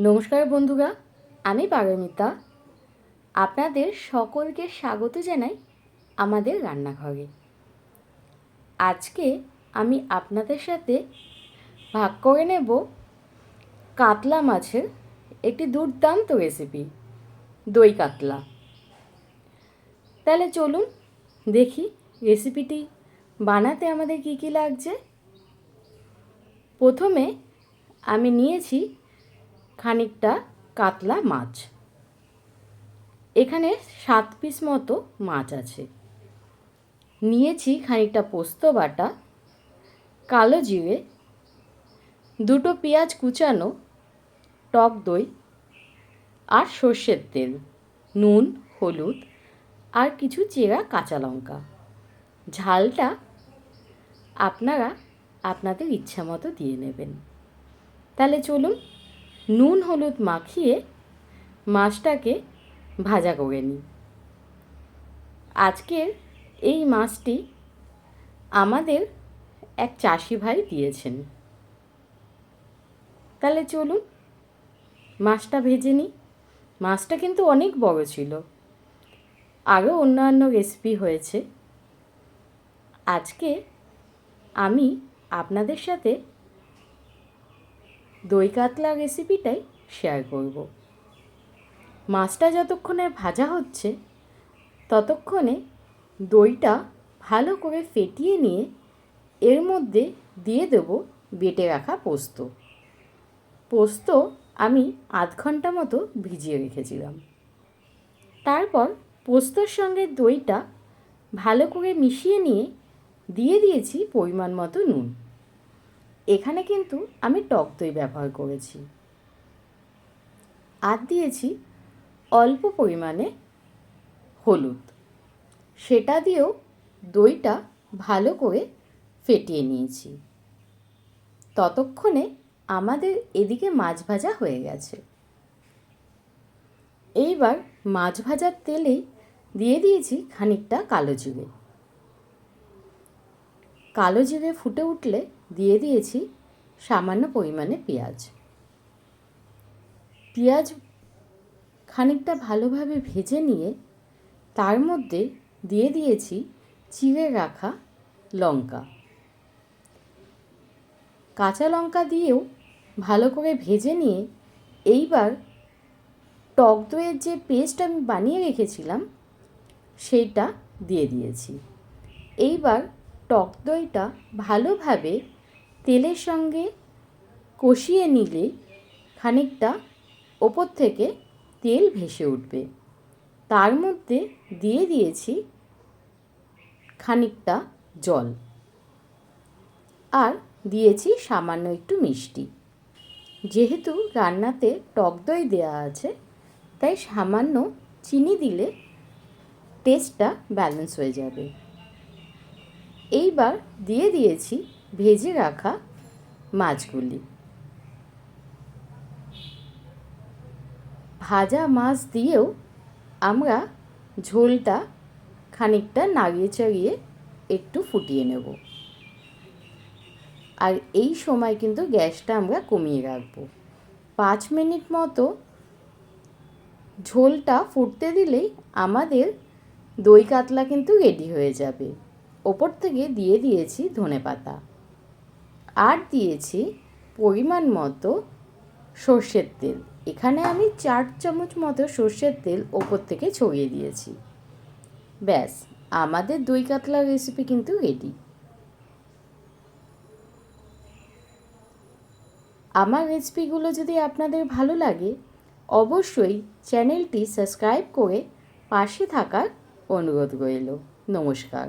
নমস্কার বন্ধুরা, আমি পারমিতা। আপনাদের সকলকে স্বাগত জানাই আমাদের রান্নাঘরে। আজকে আমি আপনাদের সাথে ভাগ করে নেব কাতলা মাছের একটি দুর্দান্ত রেসিপি দই কাতলা। তাহলে চলুন দেখি রেসিপিটি বানাতে আমাদের কী কী লাগছে। প্রথমে আমি নিয়েছি খানিকটা কাতলা মাছ। এখানে সাত পিস মতো মাছ আছে। নিয়েছি খানিকটা পোস্ত বাটা, কালো জিরে, দুটো পেঁয়াজ কুচানো, টক দই আর সর্ষের তেল, নুন, হলুদ আর কিছু চেরা কাঁচা লঙ্কা। ঝালটা আপনারা আপনাদের ইচ্ছা মতো দিয়ে নেবেন। তাহলে চলুন নুন হলুদ মাখিয়ে মাছটাকে ভাজা করে নিই। আজকের এই মাছটি আমাদের এক চাষি ভাই দিয়েছেন। তাহলে চলুন মাছটা ভেজে নিই। মাছটা কিন্তু অনেক বড় ছিল। আরও অন্যান্য রেসিপি হয়েছে। আজকে আমি আপনাদের সাথে দই কাতলা রেসিপিটাই শেয়ার করব। মাছটা যতক্ষণে ভাজা হচ্ছে, ততক্ষণে দইটা ভালো করে ফেটিয়ে নিয়ে এর মধ্যে দিয়ে দেবো বেটে রাখা পোস্ত। পোস্ত আমি আধ ঘণ্টা মতো ভিজিয়ে রেখেছিলাম। তারপর পোস্তর সঙ্গে দইটা ভালো করে মিশিয়ে নিয়ে দিয়ে দিয়েছি পরিমাণ মতো নুন। এখানে কিন্তু আমি টক দই ব্যবহার করেছি। আর দিয়েছি অল্প পরিমাণে হলুদ। সেটা দিয়েও দইটা ভালো করে ফেটিয়ে নিয়েছি। ততক্ষণে আমাদের এদিকে মাছ ভাজা হয়ে গেছে। এইবার মাছ ভাজার তেলেই দিয়ে দিয়েছি খানিকটা কালো জিরে। কালো জিরে ফুটে উঠলে দিয়ে দিয়েছি সামান্য পরিমাণে পেঁয়াজ। পেঁয়াজ খানিকটা ভালোভাবে ভেজে নিয়ে তার মধ্যে দিয়ে দিয়েছি চিড়ে রাখা লঙ্কা। কাঁচা লঙ্কা দিয়েও ভালো করে ভেজে নিয়ে এইবার টক দইয়ের যে পেস্ট আমি বানিয়ে রেখেছিলাম সেইটা দিয়ে দিয়েছি। এইবার টক দইটা ভালোভাবে তেলের সঙ্গে কষিয়ে নিলে খানিকটা ওপর থেকে তেল ভেসে উঠবে। তার মধ্যে দিয়ে দিয়েছি খানিকটা জল। আর দিয়েছি সামান্য একটু মিষ্টি। যেহেতু রান্নাতে টক দই দেওয়া আছে, তাই সামান্য চিনি দিলে টেস্টটা ব্যালেন্স হয়ে যাবে। এইবার দিয়ে দিয়েছি ভেজে রাখা মাছগুলি। ভাজা মাছ দিয়েও আমরা ঝোলটা খানিকটা নাড়িয়ে চাড়িয়ে একটু ফুটিয়ে নেব। আর এই সময় কিন্তু গ্যাসটা আমরা কমিয়ে রাখব। পাঁচ মিনিট মতো ঝোলটা ফুটতে দিলেই আমাদের দই কাতলা কিন্তু রেডি হয়ে যাবে। ওপর থেকে দিয়ে দিয়েছি ধনে পাতা আর দিয়েছি পরিমাণ মতো সর্ষের তেল। এখানে আমি চার চামচ মতো সর্ষের তেল ওপর থেকে ছড়িয়ে দিয়েছি। ব্যাস, আমাদের দই কাতলা রেসিপি কিন্তু রেডি আমার রেসিপিগুলো যদি আপনাদের ভালো লাগে, অবশ্যই চ্যানেলটি সাবস্ক্রাইব করে পাশে থাকার অনুরোধ রইল। নমস্কার।